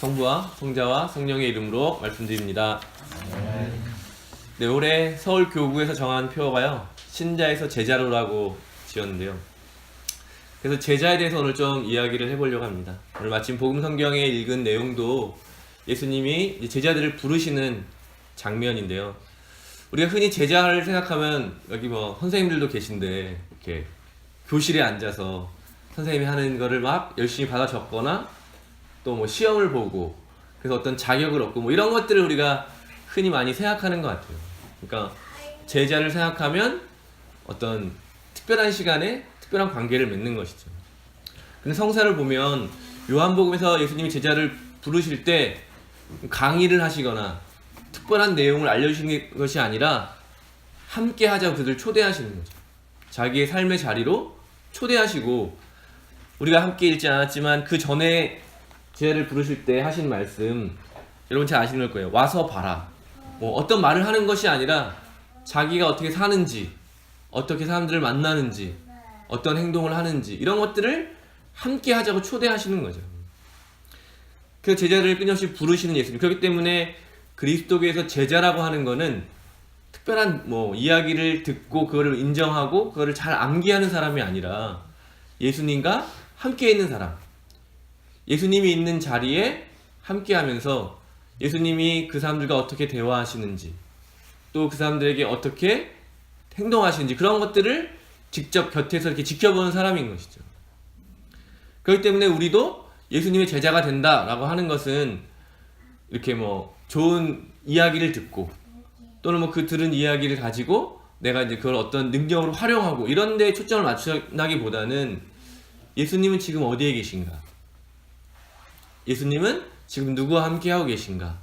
성부와 성자와 성령의 이름으로 말씀드립니다. 네, 올해 서울 교구에서 정한 표어가요. 신자에서 제자로라고 지었는데요. 그래서 제자에 대해서 오늘 좀 이야기를 해보려고 합니다. 오늘 마침 복음 성경에 읽은 내용도 예수님이 제자들을 부르시는 장면인데요. 우리가 흔히 제자를 생각하면 여기 뭐 선생님들도 계신데 이렇게 교실에 앉아서 선생님이 하는 거를 막 열심히 받아 적거나 또 뭐 시험을 보고 그래서 어떤 자격을 얻고 뭐 이런 것들을 우리가 흔히 많이 생각하는 것 같아요. 그러니까 제자를 생각하면 어떤 특별한 시간에 특별한 관계를 맺는 것이죠. 근데 성사를 보면 요한복음에서 예수님이 제자를 부르실 때 강의를 하시거나 특별한 내용을 알려주시는 것이 아니라 함께 하자고 그들을 초대하시는 거죠. 자기의 삶의 자리로 초대하시고 우리가 함께 읽지 않았지만 그 전에 제자를 부르실 때 하신 말씀 여러분 잘 아시는 걸 거예요. 와서 봐라. 뭐 어떤 말을 하는 것이 아니라 자기가 어떻게 사는지 어떻게 사람들을 만나는지 어떤 행동을 하는지 이런 것들을 함께 하자고 초대하시는 거죠. 그 제자를 끊임없이 부르시는 예수님. 그렇기 때문에 그리스도교에서 제자라고 하는 거는 특별한 뭐 이야기를 듣고 그거를 인정하고 그거를 잘 암기하는 사람이 아니라 예수님과 함께 있는 사람. 예수님이 있는 자리에 함께 하면서 예수님이 그 사람들과 어떻게 대화하시는지 또 그 사람들에게 어떻게 행동하시는지 그런 것들을 직접 곁에서 이렇게 지켜보는 사람인 것이죠. 그렇기 때문에 우리도 예수님의 제자가 된다라고 하는 것은 이렇게 뭐 좋은 이야기를 듣고 또는 뭐 그 들은 이야기를 가지고 내가 이제 그걸 어떤 능력으로 활용하고 이런 데 초점을 맞추기보다는 예수님은 지금 어디에 계신가? 예수님은 지금 누구와 함께 하고 계신가?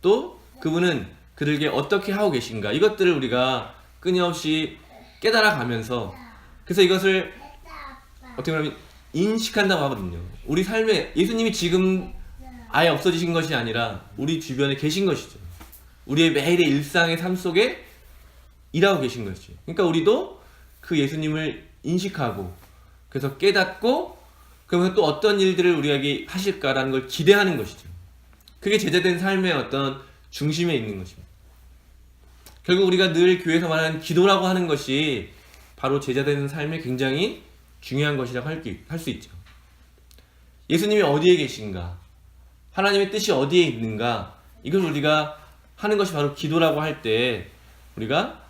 또 그분은 그들에게 어떻게 하고 계신가? 이것들을 우리가 끊임없이 깨달아 가면서 그래서 이것을 어떻게 보면 인식한다고 하거든요. 우리 삶에 예수님이 지금 아예 없어지신 것이 아니라 우리 주변에 계신 것이죠. 우리의 매일의 일상의 삶 속에 일하고 계신 것이죠. 그러니까 우리도 그 예수님을 인식하고 그래서 깨닫고 그러면 또 어떤 일들을 우리에게 하실까라는 걸 기대하는 것이죠. 그게 제자된 삶의 어떤 중심에 있는 것입니다. 결국 우리가 늘 교회에서 말하는 기도라고 하는 것이 바로 제자되는 삶에 굉장히 중요한 것이라고 할 수 있죠. 예수님이 어디에 계신가? 하나님의 뜻이 어디에 있는가? 이걸 우리가 하는 것이 바로 기도라고 할 때 우리가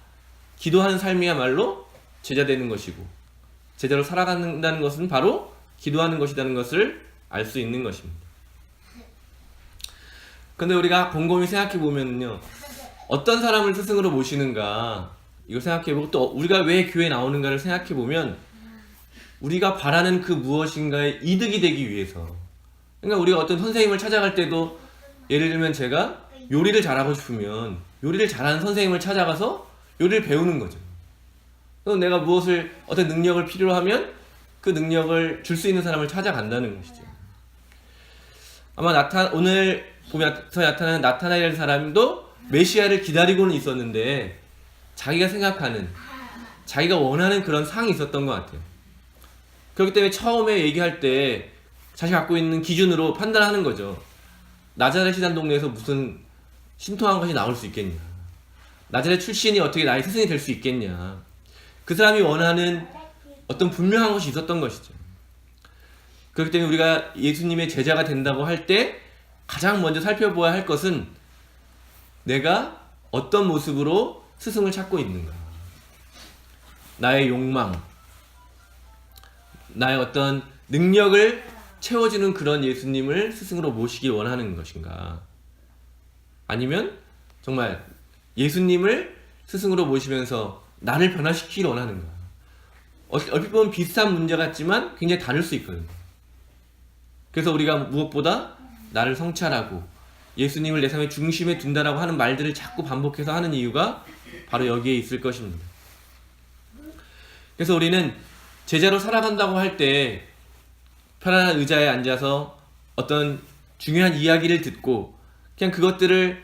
기도하는 삶이야말로 제자되는 것이고 제자로 살아간다는 것은 바로 기도하는 것이라는 것을 알 수 있는 것입니다. 근데 우리가 곰곰이 생각해 보면요. 어떤 사람을 스승으로 모시는가 이걸 생각해 보고 또 우리가 왜 교회에 나오는가를 생각해 보면 우리가 바라는 그 무엇인가에 이득이 되기 위해서 그러니까 우리가 어떤 선생님을 찾아갈 때도 예를 들면 제가 요리를 잘하고 싶으면 요리를 잘하는 선생님을 찾아가서 요리를 배우는 거죠. 또 내가 무엇을 어떤 능력을 필요로 하면 그 능력을 줄 수 있는 사람을 찾아간다는 것이죠. 아마 나타 오늘 보면서 나타나는 나타나엘 사람도 메시아를 기다리고는 있었는데 자기가 생각하는 자기가 원하는 그런 상이 있었던 것 같아요. 그렇기 때문에 처음에 얘기할 때 자신이 갖고 있는 기준으로 판단하는 거죠. 나자렛이란 동네에서 무슨 신통한 것이 나올 수 있겠냐. 나자렛 출신이 어떻게 나의 스승이 될 수 있겠냐. 그 사람이 원하는 어떤 분명한 것이 있었던 것이죠. 그렇기 때문에 우리가 예수님의 제자가 된다고 할 때 가장 먼저 살펴보아야 할 것은 내가 어떤 모습으로 스승을 찾고 있는가. 나의 욕망, 나의 어떤 능력을 채워주는 그런 예수님을 스승으로 모시길 원하는 것인가? 아니면 정말 예수님을 스승으로 모시면서 나를 변화시키길 원하는가? 어- 얼핏 보면 비슷한 문제 같지만 굉장히 다를 수 있거든요. 그래서 우리가 무엇보다 나를 성찰하고 예수님을 내 삶의 중심에 둔다라고 하는 말들을 자꾸 반복해서 하는 이유가 바로 여기에 있을 것입니다. 그래서 우리는 제자로 살아간다고 할 때 편안한 의자에 앉아서 어떤 중요한 이야기를 듣고 그냥 그것들을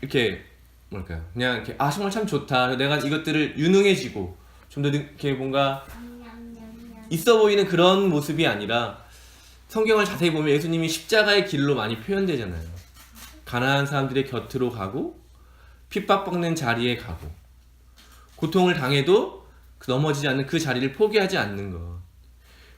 이렇게 뭐랄까요 그냥 이렇게 아 정말 참 좋다 내가 이것들을 유능해지고 좀 더 이렇게 뭔가 있어 보이는 그런 모습이 아니라 성경을 자세히 보면 예수님이 십자가의 길로 많이 표현되잖아요. 가난한 사람들의 곁으로 가고 핍박받는 자리에 가고 고통을 당해도 그 넘어지지 않는 그 자리를 포기하지 않는 것.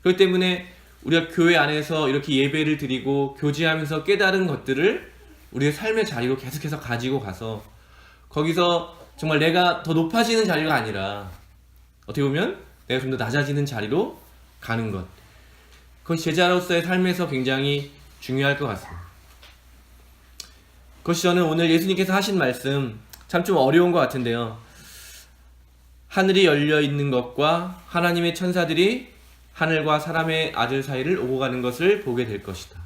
그렇기 때문에 우리가 교회 안에서 이렇게 예배를 드리고 교제하면서 깨달은 것들을 우리의 삶의 자리로 계속해서 가지고 가서 거기서 정말 내가 더 높아지는 자리가 아니라 어떻게 보면 내가 좀 더 낮아지는 자리로 가는 것. 그것이 제자로서의 삶에서 굉장히 중요할 것 같습니다. 그것이 저는 오늘 예수님께서 하신 말씀 참 좀 어려운 것 같은데요. 하늘이 열려 있는 것과 하나님의 천사들이 하늘과 사람의 아들 사이를 오고 가는 것을 보게 될 것이다.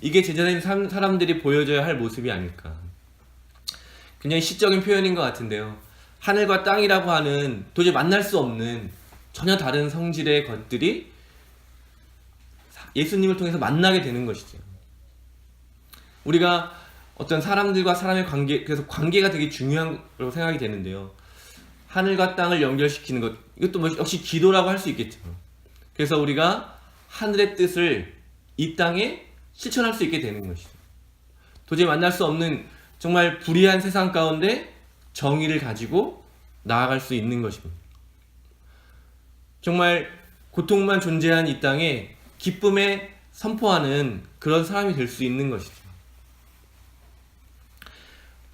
이게 제자된 사- 사람들이 보여줘야 할 모습이 아닐까. 굉장히 시적인 표현인 것 같은데요. 하늘과 땅이라고 하는 도저히 만날 수 없는 전혀 다른 성질의 것들이 예수님을 통해서 만나게 되는 것이죠. 우리가 어떤 사람들과 사람의 관계, 그래서 관계가 되게 중요한 거라고 생각이 되는데요. 하늘과 땅을 연결시키는 것, 이것도 뭐 역시 기도라고 할 수 있겠죠. 그래서 우리가 하늘의 뜻을 이 땅에 실천할 수 있게 되는 것이죠. 도저히 만날 수 없는 정말 불의한 세상 가운데 정의를 가지고 나아갈 수 있는 것입니다. 정말 고통만 존재한 이 땅에 기쁨에 선포하는 그런 사람이 될 수 있는 것이죠.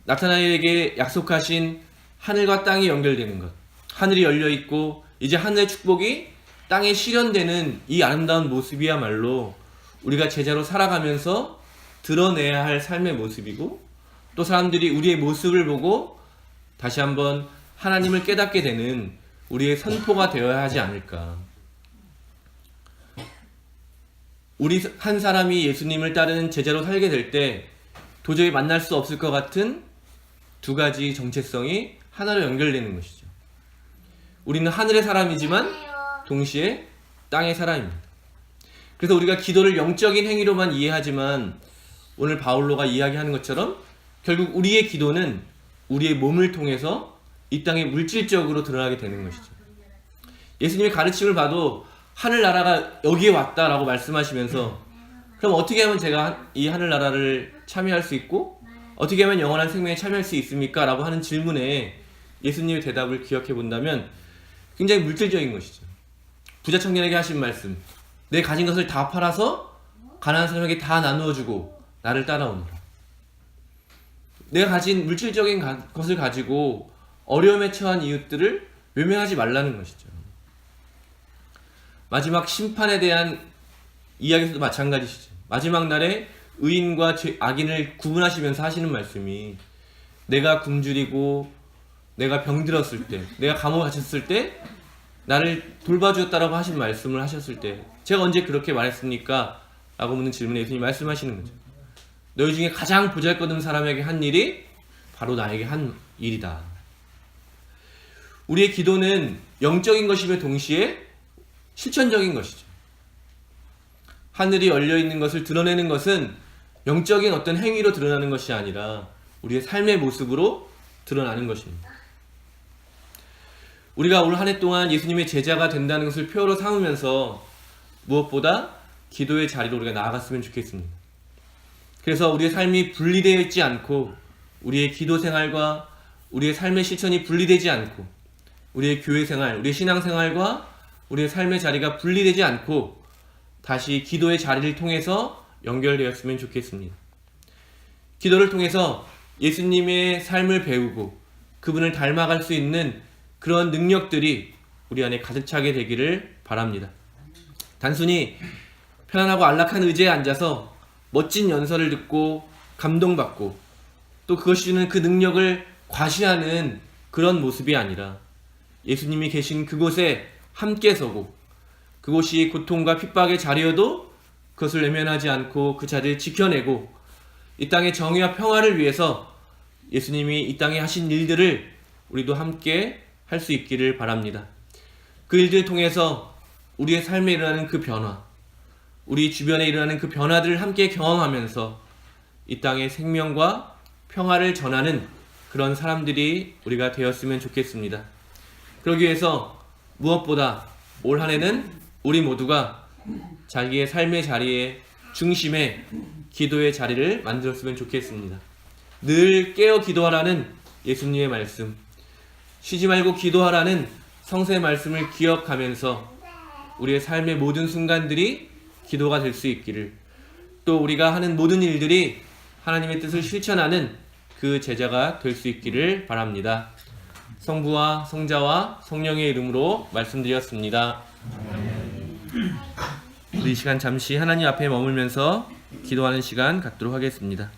나타나에게 약속하신 하늘과 땅이 연결되는 것. 하늘이 열려 있고 이제 하늘의 축복이 땅에 실현되는 이 아름다운 모습이야말로 우리가 제자로 살아가면서 드러내야 할 삶의 모습이고 또 사람들이 우리의 모습을 보고 다시 한번 하나님을 깨닫게 되는 우리의 선포가 되어야 하지 않을까. 우리 한 사람이 예수님을 따르는 제자로 살게 될 때 도저히 만날 수 없을 것 같은 두 가지 정체성이 하나로 연결되는 것이죠. 우리는 하늘의 사람이지만 동시에 땅의 사람입니다. 그래서 우리가 기도를 영적인 행위로만 이해하지만 오늘 바울로가 이야기하는 것처럼 결국 우리의 기도는 우리의 몸을 통해서 이 땅에 물질적으로 드러나게 되는 것이죠. 예수님의 가르침을 봐도 하늘나라가 여기에 왔다라고 말씀하시면서 그럼 어떻게 하면 제가 이 하늘나라를 참여할 수 있고 어떻게 하면 영원한 생명에 참여할 수 있습니까? 라고 하는 질문에 예수님의 대답을 기억해 본다면 굉장히 물질적인 것이죠. 부자 청년에게 하신 말씀. 내 가진 것을 다 팔아서 가난한 사람에게 다 나누어 주고 나를 따라오너라. 내가 가진 물질적인 가- 것을 가지고 어려움에 처한 이웃들을 외면하지 말라는 것이죠. 마지막 심판에 대한 이야기에서도 마찬가지시죠. 마지막 날에 의인과 죄- 악인을 구분하시면서 하시는 말씀이 내가 굶주리고 내가 병들었을 때, 내가 감옥에 갇혔을 때 나를 돌봐주었다라고 하신 말씀을 하셨을 때 제가 언제 그렇게 말했습니까? 라고 묻는 질문에 예수님이 말씀하시는 거죠. 너희 중에 가장 보잘것없는 사람에게 한 일이 바로 나에게 한 일이다. 우리의 기도는 영적인 것이며 동시에 실천적인 것이죠. 하늘이 열려 있는 것을 드러내는 것은 영적인 어떤 행위로 드러나는 것이 아니라 우리의 삶의 모습으로 드러나는 것입니다. 우리가 올 한 해 동안 예수님의 제자가 된다는 것을 표로 삼으면서 무엇보다 기도의 자리로 우리가 나아갔으면 좋겠습니다. 그래서 우리의 삶이 분리되어 있지 않고 우리의 기도 생활과 우리의 삶의 실천이 분리되지 않고 우리의 교회 생활, 우리의 신앙 생활과 우리의 삶의 자리가 분리되지 않고 다시 기도의 자리를 통해서 연결되었으면 좋겠습니다. 기도를 통해서 예수님의 삶을 배우고 그분을 닮아갈 수 있는 그런 능력들이 우리 안에 가득 차게 되기를 바랍니다. 단순히 편안하고 안락한 의자에 앉아서 멋진 연설을 듣고 감동받고 또 그것이 주는 그 능력을 과시하는 그런 모습이 아니라 예수님이 계신 그곳에 함께 서고 그곳이 고통과 핍박의 자리여도 그것을 외면하지 않고 그 자리를 지켜내고 이 땅의 정의와 평화를 위해서 예수님이 이 땅에 하신 일들을 우리도 함께 할 수 있기를 바랍니다. 그 일들을 통해서 우리의 삶에 일어나는 그 변화, 우리 주변에 일어나는 그 변화들을 함께 경험하면서 이 땅의 생명과 평화를 전하는 그런 사람들이 우리가 되었으면 좋겠습니다. 그러기 위해서 무엇보다 올 한 해는 우리 모두가 자기의 삶의 자리에 중심에 기도의 자리를 만들었으면 좋겠습니다. 늘 깨어 기도하라는 예수님의 말씀, 쉬지 말고 기도하라는 성서의 말씀을 기억하면서 우리의 삶의 모든 순간들이 기도가 될 수 있기를 또 우리가 하는 모든 일들이 하나님의 뜻을 실천하는 그 제자가 될 수 있기를 바랍니다. 성부와 성자와 성령의 이름으로 말씀드렸습니다. 우리 이 시간 잠시 하나님 앞에 머물면서 기도하는 시간 갖도록 하겠습니다.